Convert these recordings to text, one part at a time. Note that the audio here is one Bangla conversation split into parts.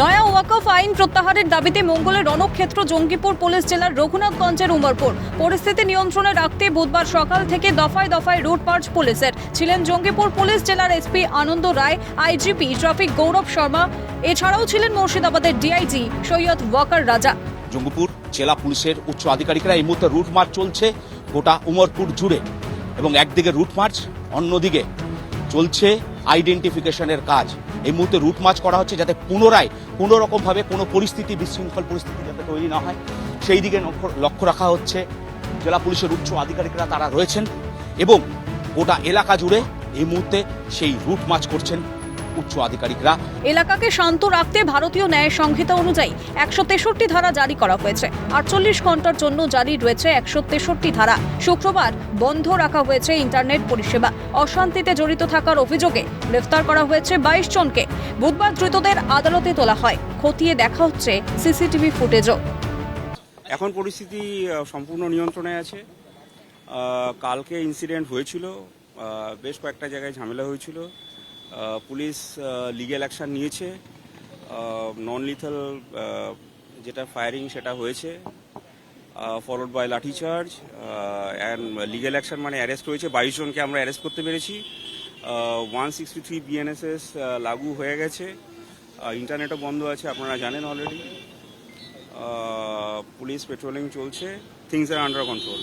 নয়া ওয়াকফ আইন প্রত্যাহারের দাবিতে মঙ্গলের রণক্ষেত্র, জঙ্গিপুর পুলিশ জেলার রঘুনাথগঞ্জের উমরপুর। পরিস্থিতি নিয়ন্ত্রণে রাখতে বুধবার সকাল থেকে দফায় দফায় রুট মার্চ পুলিশের। ছিলেন জঙ্গিপুর পুলিশ জেলার SP Ananda Roy IGP traffic Gourab Sharma. এছাড়াও ছিলেন মুর্শিদাবাদের ডিআইজি সৈয়দ ওয়াকার রাজা। জঙ্গিপুর জেলা পুলিশের উচ্চ আধিকারিকরা এই মুহূর্তে রুট মার্চ চলছে গোটা উমরপুর জুড়ে এবং একদিকে রুট মার্চ অন্যদিকে চলছে আইডেন্টিফিকেশনের কাজ। এই মুহূর্তে রুট মার্চ করা হচ্ছে যাতে পুনরায় কোনো রকমভাবে কোনো পরিস্থিতি, বিশৃঙ্খল পরিস্থিতি যাতে তৈরি না হয়, সেই দিকে লক্ষ্য- রাখা হচ্ছে। জেলা পুলিশের উচ্চ আধিকারিকরা তারা রয়েছেন এবং গোটা এলাকা জুড়ে এই মুহূর্তে সেই রুট মার্চ করছেন উচ্চ আধিকারিকরা। এলাকাকে শান্ত রাখতে ভারতীয় ন্যায় সংহিতা অনুযায়ী একশো তেষট্টি ধারা জারি করা হয়েছে। আটচল্লিশ ঘণ্টার জন্য জারি রয়েছে একশো তেষট্টি ধারা। শুক্রবার বন্ধ রাখা হয়েছে ইন্টারনেট পরিষেবা। অশান্তিতে জড়িত থাকার অভিযোগে গ্রেফতার করা হয়েছে বাইশ জনকে। বুধবার ধৃতদের আদালতে তোলা হয়। খতিয়ে দেখা হচ্ছে সিসিটিভি ফুটেজও। এখন পরিস্থিতি সম্পূর্ণ নিয়ন্ত্রণে আছে। কালকে ইনসিডেন্ট হয়েছিল। বেশ কয়েকটা জায়গায় ঝামেলা হয়েছিল। পুলিশ লিগ্যাল অ্যাকশন নিয়েছে। নন লিথাল যেটা ফায়ারিং সেটা হয়েছে। Followed by lathicharge and legal action মানে অ্যারেস্ট হয়েছে। বাইশ জনকে আমরা অ্যারেস্ট করতে পেরেছি। ওয়ান সিক্সটি থ্রি বিএনএসএস লাগু হয়ে গেছে। ইন্টারনেটও বন্ধ আছে, আপনারা জানেন অলরেডি পুলিশ পেট্রোলিং চলছে things are under control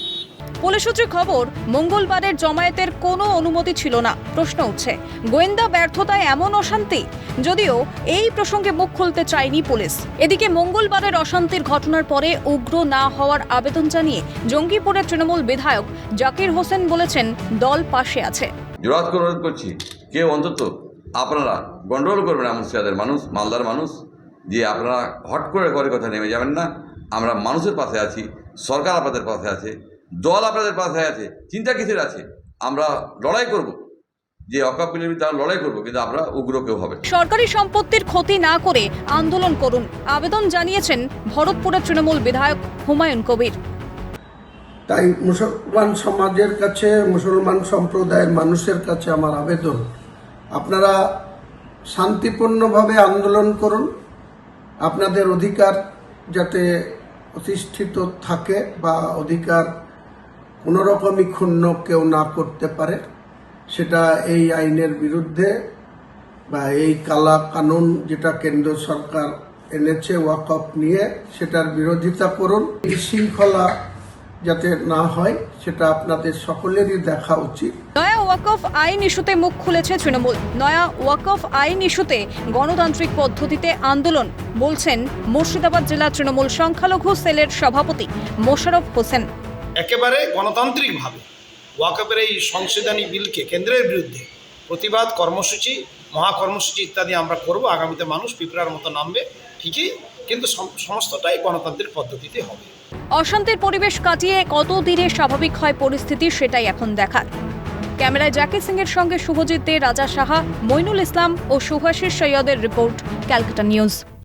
police সূত্রে খবর, মঙ্গলবারের জমায়েতের কোনো অনুমতি ছিল না, প্রশ্ন উঠছে। গোয়েন্দা ব্যর্থতায় এমন অশান্তি? যদিও এই প্রসঙ্গে মুখ খুলতে চায়নি পুলিশ। এদিকে মঙ্গলবারের অশান্তির ঘটনার পরে উগ্র না হওয়ার আবেদন জানিয়ে জঙ্গিপুরের তৃণমূল বিধায়ক জাকির হোসেন বলেছেন, দল পাশে আছে। জোরাত করে অনুরোধ করছি কেউ অন্তত আপনারা গন্ডগোল করবেন না মুর্শিদাবাদের মানুষ, মালদার মানুষ, যে আপনারা হট করে ঘরে কথা নেমে যাবেন না। আমরা মানুষের পাশে আছি, সরকার আপনাদের পাশে আছে, দল আপনাদের পাশে আছে, চিন্তা কিসের আছে? আমরা লড়াই করব। যে অকাপিলের আমরা লড়াই করব, কিন্তু আমরা উগ্র কেউ হবে সরকারি সম্পত্তির ক্ষতি না করে আন্দোলন করুন। আবেদন জানিয়েছেন ভরতপুরের তৃণমূল বিধায়ক হুমায়ুন কবির। তাই মুসলমান সমাজের কাছে, মুসলমান সম্প্রদায়ের মানুষের কাছে আমার আবেদন। আপনারা শান্তিপূর্ণভাবে আন্দোলন করুন। আপনাদের অধিকার যাতে প্রতিষ্ঠিত থাকে বা অধিকার কোনোরকমই ক্ষুণ্ণ কেউ না করতে পারে, সেটা এই আইনের বিরুদ্ধে বা এই কালা কানুন যেটা কেন্দ্র সরকার এনেছে, ওয়াকফ নিয়ে, সেটার বিরোধিতা করুন। বিশৃঙ্খলা যাতে না হয় সেটা আপনাদের সকলেরই দেখা উচিত। নয়া ওয়াকফ আইন ইস্যুতে মুখ খুলেছে তৃণমূল। নয়া ওয়াকফ আইন ইস্যুতে গণতান্ত্রিক পদ্ধতিতে আন্দোলন বলছেন মুর্শিদাবাদ জেলা তৃণমূল সংখ্যালঘু সেলের সভাপতি মোশারফ হোসেন। একেবারে গণতান্ত্রিকভাবে ওয়াকফের এই সংশোধনী বিলকে কেন্দ্রের বিরুদ্ধে প্রতিবাদ কর্মসূচি মহাকর্মসূচি ইত্যাদি আমরা করব। আগামীতে মানুষ পিঁপড়ার মতো নামবে। ঠিকই কিন্তু সমস্তটাই গণতান্ত্রিক পদ্ধতিতে হবে। অশান্তির পরিবেশ কাটিয়ে কত দিনে স্বাভাবিক হয় পরিস্থিতি সেটাই এখন দেখার। ক্যামেরায় জাকির সিং এর সঙ্গে শুভজিৎ দে, রাজা সাহা, মইনুল ইসলাম ও সুভাষিস সৈয়দের রিপোর্ট, ক্যালকাটা নিউজ।